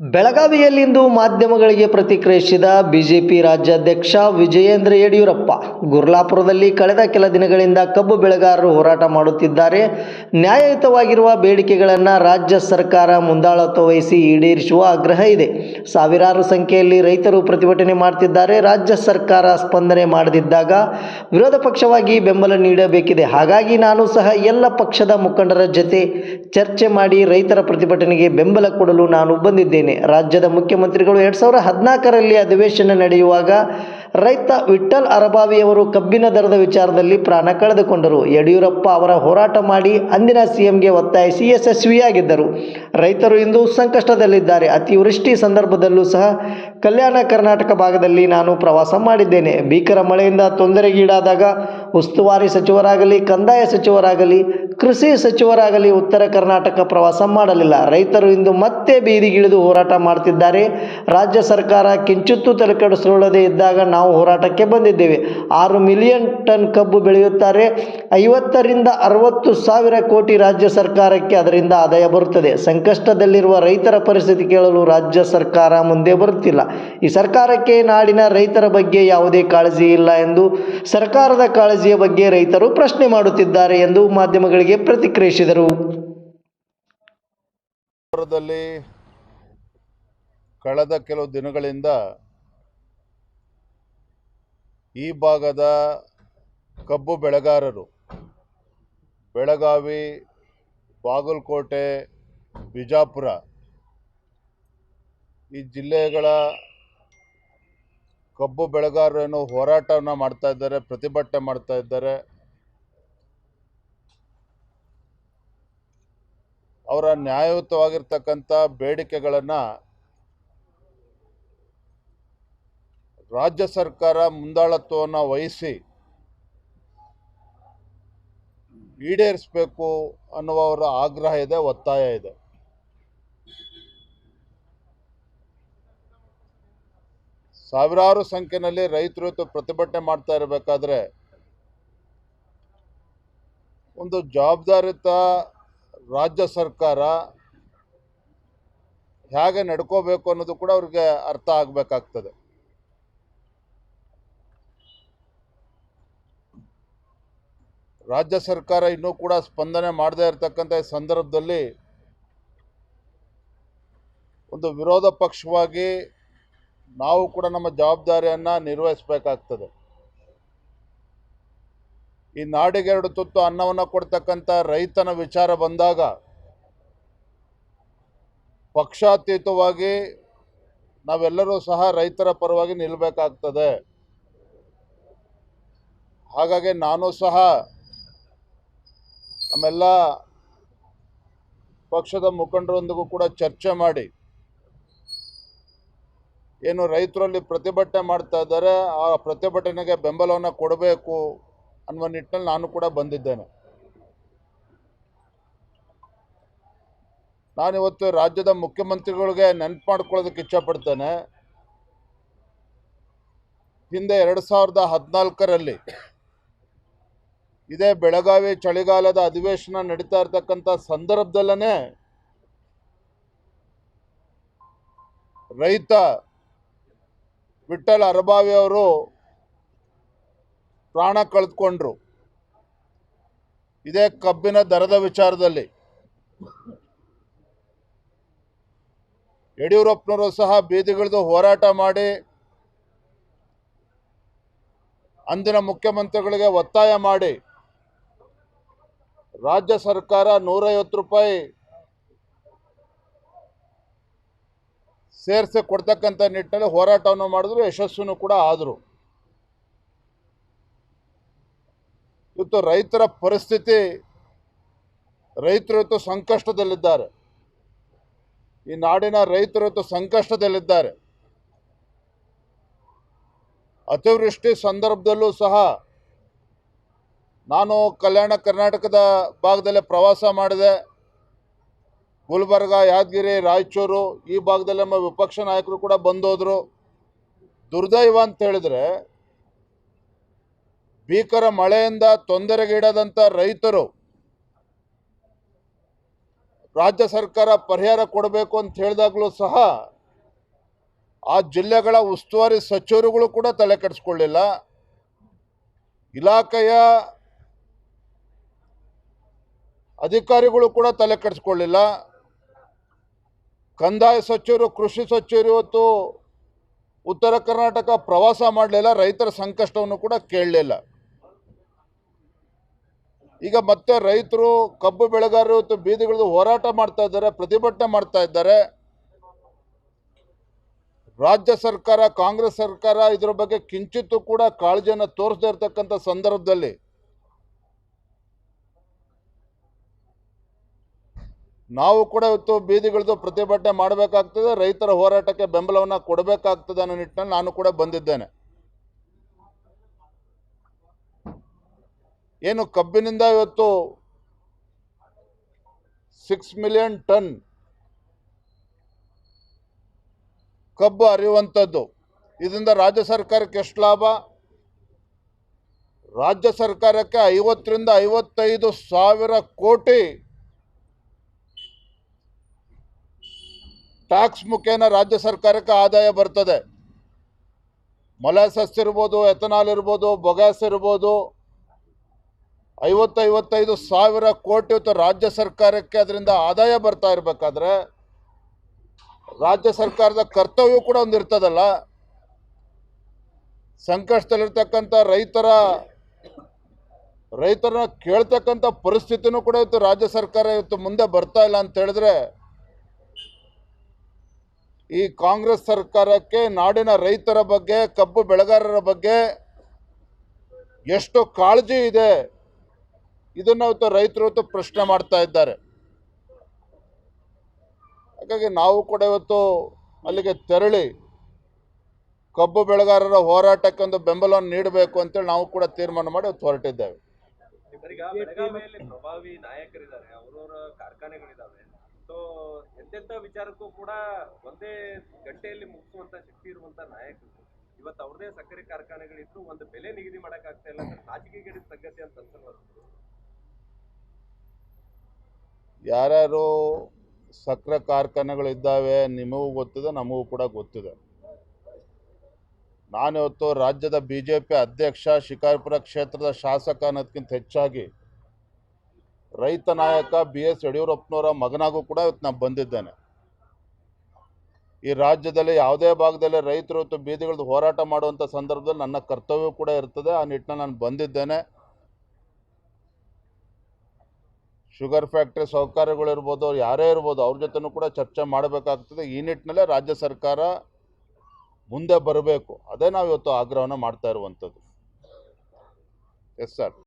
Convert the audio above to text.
ಬೆಳಗಾವಿಯಲ್ಲಿಂದು ಮಾಧ್ಯಮಗಳಿಗೆ ಪ್ರತಿಕ್ರಿಯಿಸಿದ ಬಿಜೆಪಿ ರಾಜ್ಯಾಧ್ಯಕ್ಷ ವಿಜಯೇಂದ್ರ ಯಡಿಯೂರಪ್ಪ, ಗುರ್ಲಾಪುರದಲ್ಲಿ ಕಳೆದ ಕೆಲ ದಿನಗಳಿಂದ ಕಬ್ಬು ಬೆಳೆಗಾರರು ಹೋರಾಟ ಮಾಡುತ್ತಿದ್ದಾರೆ. ನ್ಯಾಯಯುತವಾಗಿರುವ ಬೇಡಿಕೆಗಳನ್ನು ರಾಜ್ಯ ಸರ್ಕಾರ ಮುಂದಾಳತ್ವ ವಹಿಸಿ ಈಡೇರಿಸುವ ಆಗ್ರಹ ಇದೆ. ಸಾವಿರಾರು ಸಂಖ್ಯೆಯಲ್ಲಿ ರೈತರು ಪ್ರತಿಭಟನೆ ಮಾಡ್ತಿದ್ದಾರೆ. ರಾಜ್ಯ ಸರ್ಕಾರ ಸ್ಪಂದನೆ ಮಾಡದಿದ್ದಾಗ ವಿರೋಧ ಪಕ್ಷವಾಗಿ ಬೆಂಬಲ ನೀಡಬೇಕಿದೆ. ಹಾಗಾಗಿ ನಾನು ಸಹ ಎಲ್ಲ ಪಕ್ಷದ ಮುಖಂಡರ ಜೊತೆ ಚರ್ಚೆ ಮಾಡಿ ರೈತರ ಪ್ರತಿಭಟನೆಗೆ ಬೆಂಬಲ ಕೊಡಲು ನಾನು ಬಂದಿದ್ದೇನೆ. ರಾಜ್ಯದ ಮುಖ್ಯಮಂತ್ರಿಗಳು ಎರಡು ಸಾವಿರದ ಹದಿನಾಲ್ಕರಲ್ಲಿ ಅಧಿವೇಶನ ನಡೆಯುವಾಗ ರೈತ ವಿಠಲ್ ಅರಬಾವಿಯವರು ಕಬ್ಬಿನ ದರದ ವಿಚಾರದಲ್ಲಿ ಪ್ರಾಣ ಕಳೆದುಕೊಂಡರು. ಯಡಿಯೂರಪ್ಪ ಅವರ ಹೋರಾಟ ಮಾಡಿ ಅಂದಿನ ಸಿಎಂಗೆ ಒತ್ತಾಯಿಸಿ ಯಶಸ್ವಿಯಾಗಿದ್ದರು. ರೈತರು ಇಂದು ಸಂಕಷ್ಟದಲ್ಲಿದ್ದಾರೆ. ಅತಿವೃಷ್ಟಿ ಸಂದರ್ಭದಲ್ಲೂ ಸಹ ಕಲ್ಯಾಣ ಕರ್ನಾಟಕ ಭಾಗದಲ್ಲಿ ನಾನು ಪ್ರವಾಸ ಮಾಡಿದ್ದೇನೆ. ಭೀಕರ ಮಳೆಯಿಂದ ತೊಂದರೆಗೀಡಾದಾಗ ಉಸ್ತುವಾರಿ ಸಚಿವರಾಗಲಿ, ಕಂದಾಯ ಸಚಿವರಾಗಲಿ ಕೃಷಿ ಸಚಿವರಾಗಲಿ ಉತ್ತರ ಕರ್ನಾಟಕ ಪ್ರವಾಸ ಮಾಡಲಿಲ್ಲ. ರೈತರು ಇಂದು ಮತ್ತೆ ಬೀದಿಗಿಳಿದು ಹೋರಾಟ ಮಾಡ್ತಿದ್ದಾರೆ. ರಾಜ್ಯ ಸರ್ಕಾರ ಕಿಂಚಿತ್ತೂ ತಲೆಕೆಡಿಸಿಕೊಳ್ಳದೇ ಇದ್ದಾಗ ನಾವು ಹೋರಾಟಕ್ಕೆ ಬಂದಿದ್ದೇವೆ. ಆರು ಮಿಲಿಯನ್ ಟನ್ ಕಬ್ಬು ಬೆಳೆಯುತ್ತಾರೆ. ಐವತ್ತರಿಂದ ಅರವತ್ತು ಸಾವಿರ ಕೋಟಿ ರಾಜ್ಯ ಸರ್ಕಾರಕ್ಕೆ ಅದರಿಂದ ಆದಾಯ ಬರುತ್ತದೆ. ಸಂಕಷ್ಟದಲ್ಲಿರುವ ರೈತರ ಪರಿಸ್ಥಿತಿ ಕೇಳಲು ರಾಜ್ಯ ಸರ್ಕಾರ ಮುಂದೆ ಬರುತ್ತಿಲ್ಲ. ಈ ಸರ್ಕಾರಕ್ಕೆ ನಾಡಿನ ರೈತರ ಬಗ್ಗೆ ಯಾವುದೇ ಕಾಳಜಿ ಇಲ್ಲ ಎಂದು, ಸರ್ಕಾರದ ಕಾಳಜಿಯ ಬಗ್ಗೆ ರೈತರು ಪ್ರಶ್ನೆ ಮಾಡುತ್ತಿದ್ದಾರೆ ಎಂದು ಮಾಧ್ಯಮಗಳಿಗೆ ಪ್ರತಿಕ್ರಿಯಿಸಿದರು. ದಲ್ಲಿ ಕಳೆದ ಕೆಲವು ದಿನಗಳಿಂದ ಈ ಭಾಗದ ಕಬ್ಬು ಬೆಳೆಗಾರರು, ಬೆಳಗಾವಿ, ಬಾಗಲಕೋಟೆ, ಬಿಜಾಪುರ ಈ ಜಿಲ್ಲೆಗಳ ಕಬ್ಬು ಬೆಳೆಗಾರರೇನು ಹೋರಾಟವನ್ನು ಮಾಡ್ತಾ ಇದ್ದಾರೆ, ಪ್ರತಿಭಟನೆ ಮಾಡ್ತಾ ಇದ್ದಾರೆ. ಅವರ ನ್ಯಾಯಯುತವಾಗಿರ್ತಕ್ಕಂಥ ಬೇಡಿಕೆಗಳನ್ನು ರಾಜ್ಯ ಸರ್ಕಾರ ಮುಂದಾಳತ್ವವನ್ನು ವಹಿಸಿ ಈಡೇರಿಸಬೇಕು ಅನ್ನುವ ಅವರ ಆಗ್ರಹ ಇದೆ, ಒತ್ತಾಯ ಇದೆ. ಸಾವಿರಾರು ಸಂಖ್ಯೆಯಲ್ಲಿ ರೈತರು ಇವತ್ತು ಪ್ರತಿಭಟನೆ ಮಾಡ್ತಾ ಇರಬೇಕಾದ್ರೆ ಒಂದು ಜವಾಬ್ದಾರಿತ ರಾಜ್ಯ ಸರ್ಕಾರ ಹೇಗೆ ನಡ್ಕೋಬೇಕು ಅನ್ನೋದು ಕೂಡ ಅವ್ರಿಗೆ ಅರ್ಥ ಆಗಬೇಕಾಗ್ತದೆ. ರಾಜ್ಯ ಸರ್ಕಾರ ಇನ್ನೂ ಕೂಡ ಸ್ಪಂದನೆ ಮಾಡದೇ ಇರತಕ್ಕಂಥ ಸಂದರ್ಭದಲ್ಲಿ ಒಂದು ವಿರೋಧ ಪಕ್ಷವಾಗಿ ನಾವು ಕೂಡ ನಮ್ಮ ಜವಾಬ್ದಾರಿಯನ್ನು ನಿರ್ವಹಿಸಬೇಕಾಗ್ತದೆ. ಈ ನಾಡಿಗೆರಡು ತುತ್ತು ಅನ್ನವನ್ನು ಕೊಡ್ತಕ್ಕಂಥ ರೈತನ ವಿಚಾರ ಬಂದಾಗ ಪಕ್ಷಾತೀತವಾಗಿ ನಾವೆಲ್ಲರೂ ಸಹ ರೈತರ ಪರವಾಗಿ ನಿಲ್ಲಬೇಕಾಗ್ತದೆ ಹಾಗಾಗಿ ನಾನು ಸಹ ನಮ್ಮೆಲ್ಲ ಪಕ್ಷದ ಮುಖಂಡರೊಂದಿಗೂ ಕೂಡ ಚರ್ಚೆ ಮಾಡಿ ಏನು ರೈತರಲ್ಲಿ ಪ್ರತಿಭಟನೆ ಮಾಡ್ತಾ ಇದ್ದಾರೆ, ಆ ಪ್ರತಿಭಟನೆಗೆ ಬೆಂಬಲವನ್ನು ಕೊಡಬೇಕು ಅನ್ನುವ ನಿಟ್ಟಿನಲ್ಲಿ ನಾನು ಕೂಡ ಬಂದಿದ್ದೇನೆ. ನಾನಿವತ್ತು ರಾಜ್ಯದ ಮುಖ್ಯಮಂತ್ರಿಗಳಿಗೆ ನೆನಪು ಮಾಡ್ಕೊಳ್ಳೋದಕ್ಕೆ ಇಚ್ಛಪಡ್ತೇನೆ. ಹಿಂದೆ ಎರಡು ಸಾವಿರದ ಹದಿನಾಲ್ಕರಲ್ಲಿ ಇದೇ ಬೆಳಗಾವಿ ಚಳಿಗಾಲದ ಅಧಿವೇಶನ ನಡೀತಾ ಇರತಕ್ಕಂಥ ಸಂದರ್ಭದಲ್ಲೇ ರೈತ ವಿಠಲ್ ಅರಬಾವಿ ಅವರು ಪ್ರಾಣ ಕಳೆದುಕೊಂಡ್ರು. ಇದೇ ಕಬ್ಬಿನ ದರದ ವಿಚಾರದಲ್ಲಿ. ಯಡಿಯೂರಪ್ಪನವರು ಸಹ ಬೀದಿಗಳದು ಹೋರಾಟ ಮಾಡಿ ಅಂದಿನ ಮುಖ್ಯಮಂತ್ರಿಗಳಿಗೆ ಒತ್ತಾಯ ಮಾಡಿ ರಾಜ್ಯ ಸರ್ಕಾರ ನೂರೈವತ್ತು ರೂಪಾಯಿ ಸೇರಿಸಿ ಕೊಡ್ತಕ್ಕಂಥ ನಿಟ್ಟಿನಲ್ಲಿ ಹೋರಾಟವನ್ನು ಮಾಡಿದ್ರು. ಯಶಸ್ಸನ್ನು ಕೂಡ ಆದರು. ಇವತ್ತು ರೈತರ ಪರಿಸ್ಥಿತಿ, ರೈತರು ಇವತ್ತು ಸಂಕಷ್ಟದಲ್ಲಿದ್ದಾರೆ. ಈ ನಾಡಿನ ರೈತರು ಇವತ್ತು ಸಂಕಷ್ಟದಲ್ಲಿದ್ದಾರೆ. ಅತಿವೃಷ್ಟಿ ಸಂದರ್ಭದಲ್ಲೂ ಸಹ ನಾನು ಕಲ್ಯಾಣ ಕರ್ನಾಟಕದ ಭಾಗದಲ್ಲೇ ಪ್ರವಾಸ ಮಾಡಿದೆ. ಗುಲ್ಬರ್ಗ, ಯಾದಗಿರಿ, ರಾಯಚೂರು ಈ ಭಾಗದಲ್ಲಿ ನಮ್ಮ ವಿಪಕ್ಷ ನಾಯಕರು ಕೂಡ ಬಂದೋದ್ರು. ದುರ್ದೈವ ಅಂತ ಹೇಳಿದ್ರೆ ಭೀಕರ ಮಳೆಯಿಂದ ತೊಂದರೆಗೀಡಾದಂಥ ರೈತರು ರಾಜ್ಯ ಸರ್ಕಾರ ಪರಿಹಾರ ಕೊಡಬೇಕು ಅಂತ ಹೇಳಿದಾಗಲೂ ಸಹ ಆ ಜಿಲ್ಲೆಗಳ ಉಸ್ತುವಾರಿ ಸಚಿವರುಗಳು ಕೂಡ ತಲೆ ಕೆಡಿಸ್ಕೊಳ್ಳಿಲ್ಲ. ಇಲಾಖೆಯ ಅಧಿಕಾರಿಗಳು ಕೂಡ ತಲೆ ಕೆಡಿಸ್ಕೊಳ್ಳಿಲ್ಲ. ಕಂದಾಯ ಸಚಿವರು, ಕೃಷಿ ಸಚಿವರು ಇವತ್ತು ಉತ್ತರ ಕರ್ನಾಟಕ ಪ್ರವಾಸ ಮಾಡಲಿಲ್ಲ, ರೈತರ ಸಂಕಷ್ಟವನ್ನು ಕೂಡ ಕೇಳಲಿಲ್ಲ. ಈಗ ಮತ್ತೆ ರೈತರು ಕಬ್ಬು ಬೆಳೆಗಾರರು ಇವತ್ತು ಬೀದಿಗಳದ್ದು ಹೋರಾಟ ಮಾಡ್ತಾ ಇದ್ದಾರೆ, ಪ್ರತಿಭಟನೆ ಮಾಡ್ತಾ ಇದ್ದಾರೆ. ರಾಜ್ಯ ಸರ್ಕಾರ, ಕಾಂಗ್ರೆಸ್ ಸರ್ಕಾರ ಇದರ ಬಗ್ಗೆ ಕಿಂಚಿತ್ತು ಕೂಡ ಕಾಳಜಿಯನ್ನು ತೋರಿಸದೇ ಇರತಕ್ಕಂಥ ಸಂದರ್ಭದಲ್ಲಿ ನಾವು ಕೂಡ ಇವತ್ತು ಬೀದಿಗಳದ್ದು ಪ್ರತಿಭಟನೆ ಮಾಡಬೇಕಾಗ್ತದೆ, ರೈತರ ಹೋರಾಟಕ್ಕೆ ಬೆಂಬಲವನ್ನು ಕೊಡಬೇಕಾಗ್ತದೆ ಅನ್ನೋ ನಿಟ್ಟಿನಲ್ಲಿ ನಾನು ಕೂಡ ಬಂದಿದ್ದೇನೆ. ಏನು ಕಬ್ಬಿನಿಂದ ಇವತ್ತು ಸಿಕ್ಸ್ ಮಿಲಿಯನ್ ಟನ್ ಕಬ್ಬು ಹರಿಯುವಂಥದ್ದು. ಇದರಿಂದ ರಾಜ್ಯ ಸರ್ಕಾರಕ್ಕೆ ಎಷ್ಟು ಲಾಭ? ರಾಜ್ಯ ಸರ್ಕಾರಕ್ಕೆ ಐವತ್ತರಿಂದ ಐವತ್ತೈದು ಸಾವಿರ ಕೋಟಿ ಟ್ಯಾಕ್ಸ್ ಮುಖೇನ ರಾಜ್ಯ ಸರ್ಕಾರಕ್ಕೆ ಆದಾಯ ಬರ್ತದೆ. ಮೊಲಾಸಸ್ ಇರ್ಬೋದು, ಎಥನಾಲ್ ಇರ್ಬೋದು, ಬೊಗ್ಯಾಸ್ ಇರ್ಬೋದು ಐವತ್ತು ಐವತ್ತೈದು ಸಾವಿರ ಕೋಟಿ ಇವತ್ತು ರಾಜ್ಯ ಸರ್ಕಾರಕ್ಕೆ ಅದರಿಂದ ಆದಾಯ ಬರ್ತಾ ಇರಬೇಕಾದ್ರೆ ರಾಜ್ಯ ಸರ್ಕಾರದ ಕರ್ತವ್ಯ ಕೂಡ ಒಂದು ಇರ್ತದಲ್ಲ. ಸಂಕಷ್ಟದಲ್ಲಿರ್ತಕ್ಕಂಥ ರೈತರ, ರೈತರನ್ನ ಕೇಳ್ತಕ್ಕಂಥ ಪರಿಸ್ಥಿತಿನೂ ಕೂಡ ಇವತ್ತು ರಾಜ್ಯ ಸರ್ಕಾರ ಇವತ್ತು ಮುಂದೆ ಬರ್ತಾ ಇಲ್ಲ ಅಂತ ಹೇಳಿದ್ರೆ ಈ ಕಾಂಗ್ರೆಸ್ ಸರ್ಕಾರಕ್ಕೆ ನಾಡಿನ ರೈತರ ಬಗ್ಗೆ, ಕಬ್ಬು ಬೆಳೆಗಾರರ ಬಗ್ಗೆ ಎಷ್ಟು ಕಾಳಜಿ ಇದೆ. ಇದನ್ನ ಇವತ್ತು ರೈತರು ಇವತ್ತು ಪ್ರಶ್ನೆ ಮಾಡ್ತಾ ಇದ್ದಾರೆ. ಹಾಗಾಗಿ ನಾವು ಕೂಡ ಇವತ್ತು ಅಲ್ಲಿಗೆ ತೆರಳಿ ಕಬ್ಬು ಬೆಳೆಗಾರರ ಹೋರಾಟಕ್ಕೆ ಒಂದು ಬೆಂಬಲವನ್ನು ನೀಡಬೇಕು ಅಂತೇಳಿ ನಾವು ಕೂಡ ತೀರ್ಮಾನ ಮಾಡಿ ಇವತ್ತು ಹೊರಟಿದ್ದೇವೆ. ಪ್ರಭಾವಿ ನಾಯಕರಿದ್ದಾರೆ, ಅವ್ರವ್ರ ಕಾರ್ಖಾನೆಗಳಿದಾವೆ ಸೊ ಎಂತೆಂಥ ವಿಚಾರಕ್ಕೂ ಕೂಡ ಒಂದೇ ಗಂಟೆಯಲ್ಲಿ ಮುಗಿಸುವಂತ ಶಕ್ತಿ ಇರುವಂತ ನಾಯಕರು. ಇವತ್ತು ಅವ್ರದೇ ಸಕ್ಕರೆ ಕಾರ್ಖಾನೆಗಳಿದ್ದು ಒಂದು ಬೆಲೆ ನಿಗದಿ ಮಾಡಕ್ಕಾಗ್ತಾ ಇಲ್ಲ ಅಂದ್ರೆ ಯಾರ್ಯಾರು ಸಕ್ಕರೆ ಕಾರ್ಖಾನೆಗಳಿದ್ದಾವೆ, ನಿಮಗೂ ಗೊತ್ತಿದೆ, ನಮಗೂ ಕೂಡ ಗೊತ್ತಿದೆ. ನಾನಿವತ್ತು ರಾಜ್ಯದ ಬಿ ಜೆ ಪಿ ಅಧ್ಯಕ್ಷ, ಶಿಕಾರಿಪುರ ಕ್ಷೇತ್ರದ ಶಾಸಕ ಅನ್ನೋದಕ್ಕಿಂತ ಹೆಚ್ಚಾಗಿ ರೈತ ನಾಯಕ ಬಿ ಎಸ್ ಯಡಿಯೂರಪ್ಪನವರ ಮಗನಾಗೂ ಕೂಡ ಇವತ್ತು ನಾನು ಬಂದಿದ್ದೇನೆ. ಈ ರಾಜ್ಯದಲ್ಲಿ ಯಾವುದೇ ಭಾಗದಲ್ಲಿ ರೈತರು ಇವತ್ತು ಬೀದಿಗಳದ್ದು ಹೋರಾಟ ಮಾಡುವಂಥ ಸಂದರ್ಭದಲ್ಲಿ ನನ್ನ ಕರ್ತವ್ಯ ಕೂಡ ಇರ್ತದೆ. ಆ ನಿಟ್ಟಿನಲ್ಲಿ ನಾನು ಬಂದಿದ್ದೇನೆ. ಶುಗರ್ ಫ್ಯಾಕ್ಟ್ರಿ ಸೌಕರ್ಯಗಳಿರ್ಬೋದು ಅವ್ರು ಯಾರೇ ಇರ್ಬೋದು, ಅವ್ರ ಜೊತೆನೂ ಕೂಡ ಚರ್ಚೆ ಮಾಡಬೇಕಾಗ್ತದೆ. ಈ ನಿಟ್ಟಿನಲ್ಲೇ ರಾಜ್ಯ ಸರ್ಕಾರ ಮುಂದೆ ಬರಬೇಕು. ಅದೇ ನಾವು ಇವತ್ತು ಆಗ್ರಹವನ್ನು ಮಾಡ್ತಾ ಇರುವಂಥದ್ದು. Yes sir